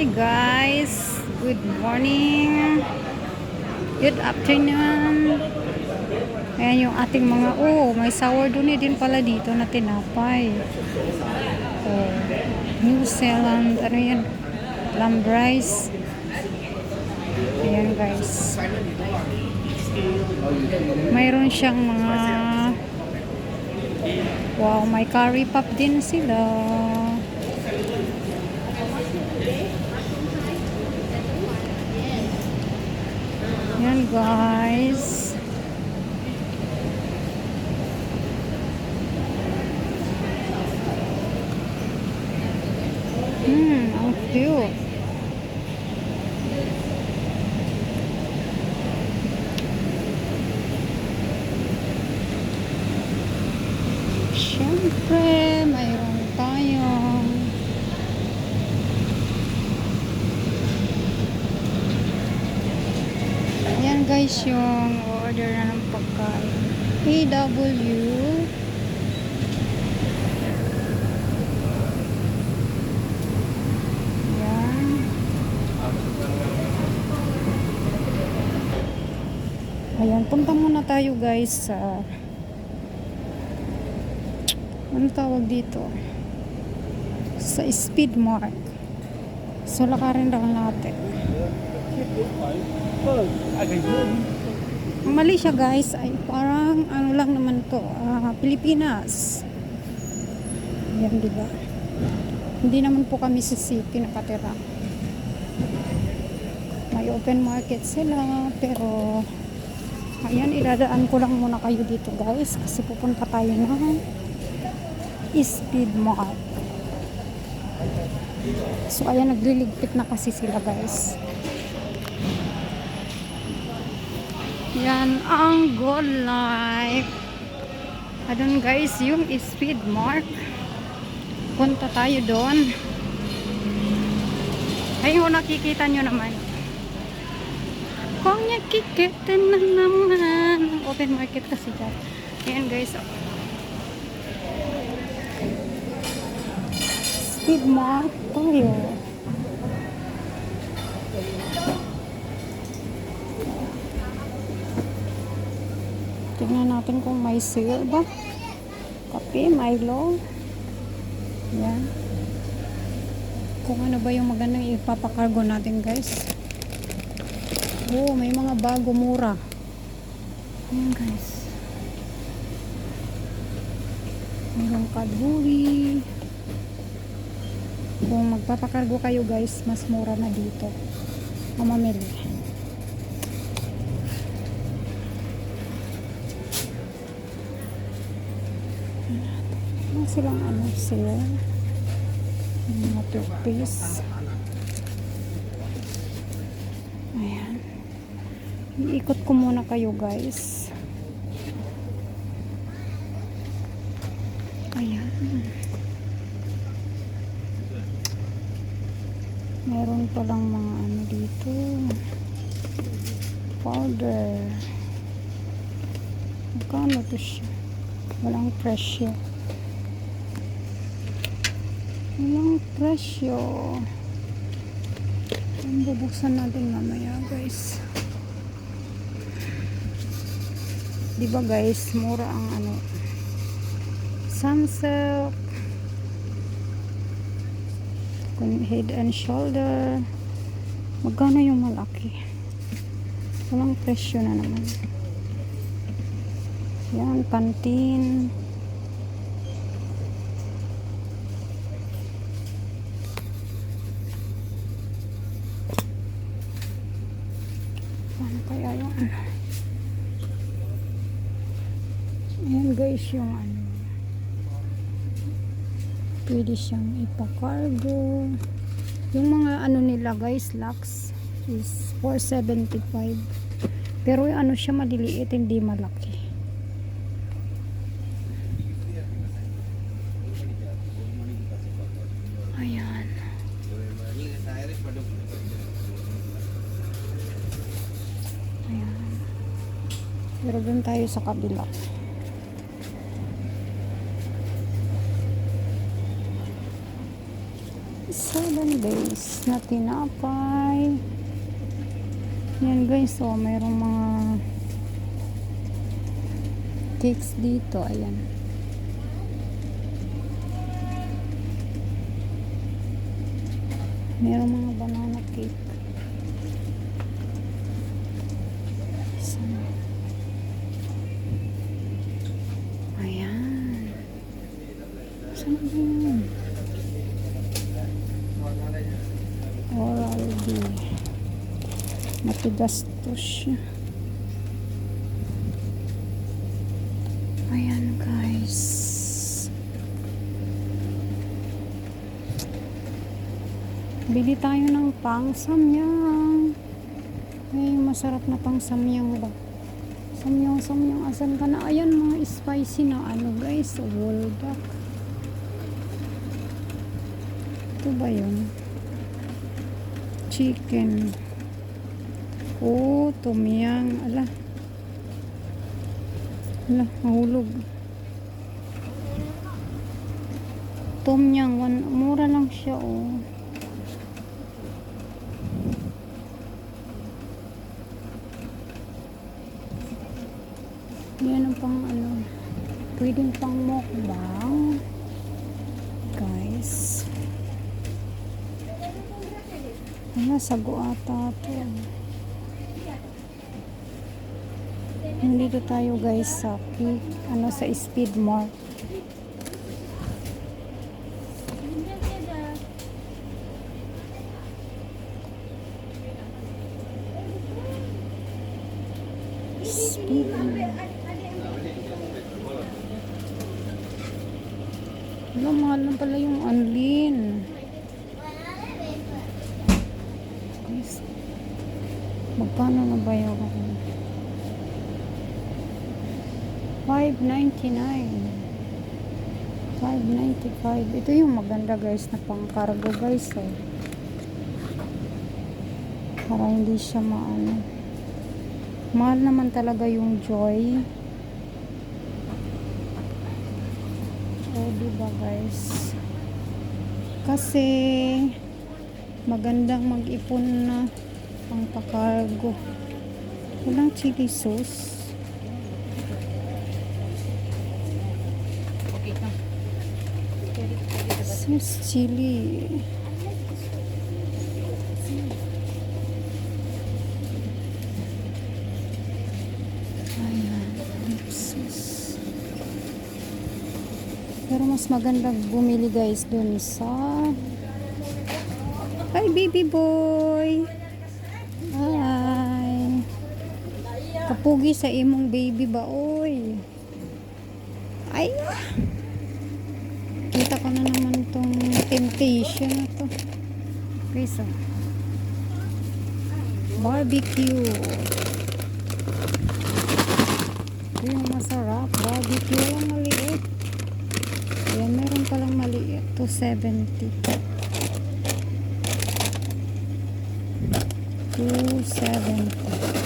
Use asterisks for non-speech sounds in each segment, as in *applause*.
Hi guys, good morning, good afternoon. Ayan yung ating mga, oh, may sourdough din pala dito na tinapay. Oh, New Zealand, ano yan, lamb rice. Ayan guys. Mayroon siyang mga, wow, may curry pop din sila. Yan guys. Hmm, ang cute. Guys yung order na ng pagkain. AW Ayan. Ayan, punta muna tayo guys sa ano tawag dito? Sa Speed Mart. So, lakarin lang natin. Ang mali siya guys ay parang ano lang naman to, ah, Pilipinas. Yan di ba? Hindi naman po kami sa city nakatira. May open market sila pero ayan idadaan ko lang muna kayo dito guys kasi pupunta tayo ng Speed Mart. So ayan nagliligpit na kasi sila guys. Yan ang goal life. Adun guys, yung speed mark. Punta tayo doon. Ayun, nakikita nyo naman. Kung nakikita na naman. Open market kasi dyan. Ayan guys. Speed mark tayo. Tingnan natin kung may sale ba. Kape, Milo. Yan. Kung ano ba yung magandang ipapakargo natin guys. Oh, may mga bago mura. Ayan guys. Mayroong Cadbury. Kung magpapakargo kayo guys, mas mura na dito. Mamamili. Ano silang ano sila? Mga toothpaste. Ayan. Iikot ko muna kayo guys. Ayan. Meron palang mga ano dito. Powder. Magkano to siya? Walang presyo. Walang presyo. Ang bubuksan natin mamaya guys. Di ba guys, mura ang ano. Sunsilk. Head and shoulder. Magkano yung malaki? Walang presyo na naman. Yan, pantin. Ano kaya yung ano? Guys yung ano. Pwede siyang ipakargo. Yung mga ano nila guys, Lux is 475. Pero yung ano siya maliliit, hindi malaki. Ayan. Ayan. Pero dun tayo sa kabila. Days na tinapay. Yan guys, so mayroong mga cakes dito. Ayan. Mayroong mga banana cake. Saan? Ayan. Saan ba yun? B. Matigas to siya. Ayan guys. Bili tayo ng pang samyang. Ay, masarap na pang samyang ba? Samyang, samyang. Asan ka na? Ayan, mga spicy na ano guys. Woldak. Ito ba yun? Chicken. Oh, tumyang. Ala. Ala, mahulog. Tumyang. One, mura lang siya, oh. Yan ang pang ano. Pwedeng pang mukbang. Guys. Wala, sago ata ito. Nandito tayo guys sa peak, ano sa speed mart. Speed mart. Wala, mahal lang pala yung unlin. Guys, magkano na ba yung ako? 5.99 5.95 ito yung maganda guys na pang cargo guys eh. para hindi siya maano. Mahal naman talaga yung joy. Oh diba guys? Kasi magandang mag-ipon na pang pakargo walang chili sauce Sauce chili. Ayan, dip sauce. Pero mas maganda bumili guys dun sa Hi baby boy. Kapugi sa imong baby ba oy. Ay. Kita ko na naman tong temptation na to. Guys, oh. Barbecue. Ito masarap. Barbecue yung maliit. Ayan, meron palang maliit. 270. 270.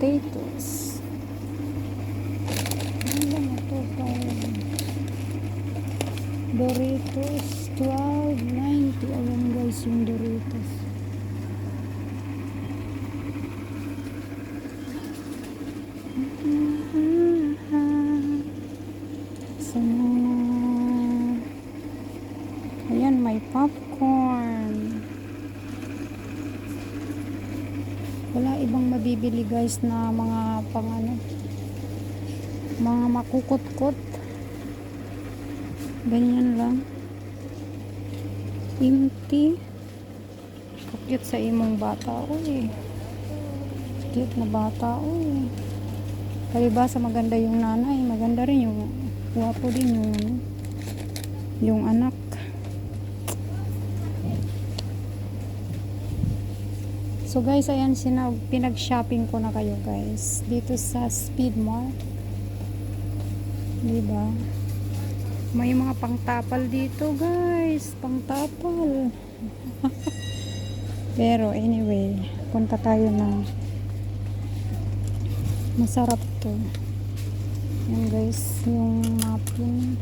третий guys na mga pang ano mga makukot-kot ganyan lang. Empty. Cute sa imong bata uy. Cute na bata uy. Kaya sa maganda yung nanay? Maganda rin yung guwapo din yung ano, yung anak So guys, ayan sina pinag-shopping ko na kayo guys. Dito sa Speed Mart. 'Di ba? May mga pangtapal dito guys, pangtapal. *laughs* Pero anyway, punta tayo ng Masarap to. Yan guys, yung muffin.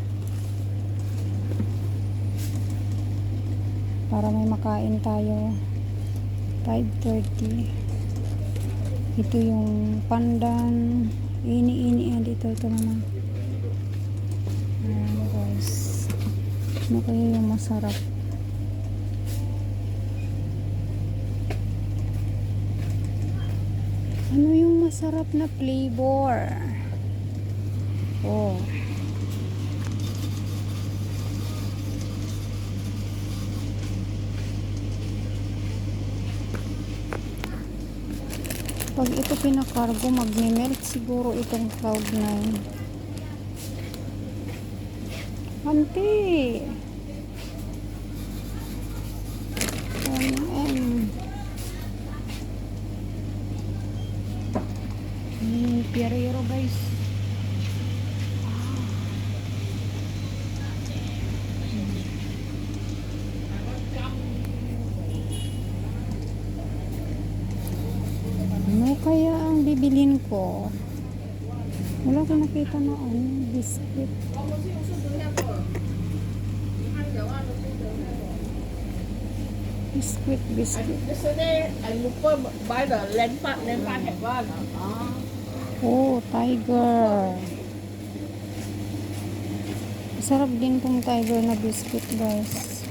Para may makain tayo. 5.30. Ito yung pandan. Ini-ini dito. Ito naman. Ayan guys. Ano kaya yung masarap? Ano yung masarap na flavor? Oh. Pag ito pinakargo, magme-melt siguro itong cloud nine. Ante! MM. Hmm, Pierrero guys. Ano kaya ang bibilin ko? Wala ko nakita na ano, biscuit. Biscuit, biscuit. Yesterday, I looked for buy the have one. Ah, Oh, tiger. Sarap din tong tiger na biscuit, guys.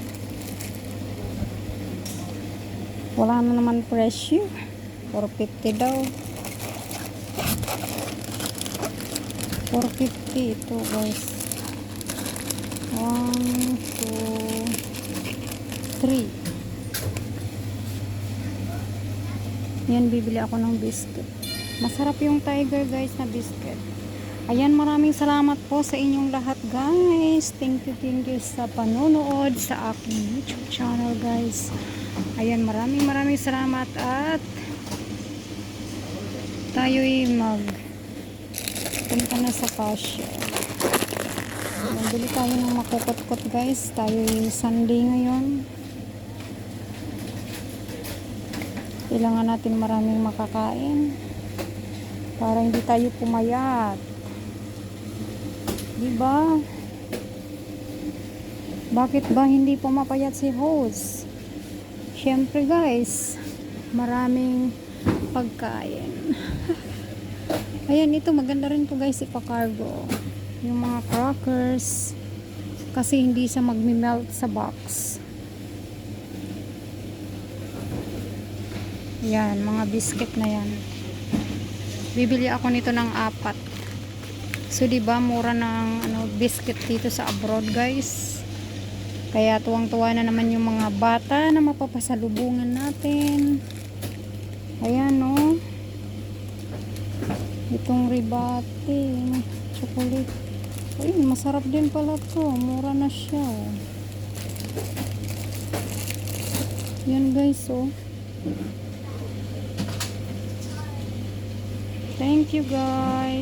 Wala na naman presyo. 450 daw. 450 ito, guys. 1, 2, 3. Yan, bibili ako ng biscuit. Masarap yung tiger guys na biscuit. Ayan, maraming salamat po sa inyong lahat guys. Thank you, thank you sa panonood sa aking YouTube channel guys. Ayan, maraming maraming salamat at tayo'y mag punta na sa cashier. Magbili tayo ng makukot-kot guys. Tayo'y Sunday ngayon. Kailangan natin maraming makakain para hindi tayo pumayat. Diba? Bakit ba hindi pumapayat si host? Siyempre guys, maraming pagkain. *laughs* Ayan, ito maganda rin to guys ipakargo. Yung mga crackers kasi hindi siya magmi-melt sa box. Yan, mga biscuit na yan. Bibili ako nito ng apat. So, di ba mura ng ano, biscuit dito sa abroad, guys. Kaya tuwang-tuwa na naman yung mga bata na mapapasalubungan natin. Ayan, no. Itong ribate, chocolate. Ay, masarap din pala to. Mura na siya. oh. Yan, guys, oh. Thank you guys.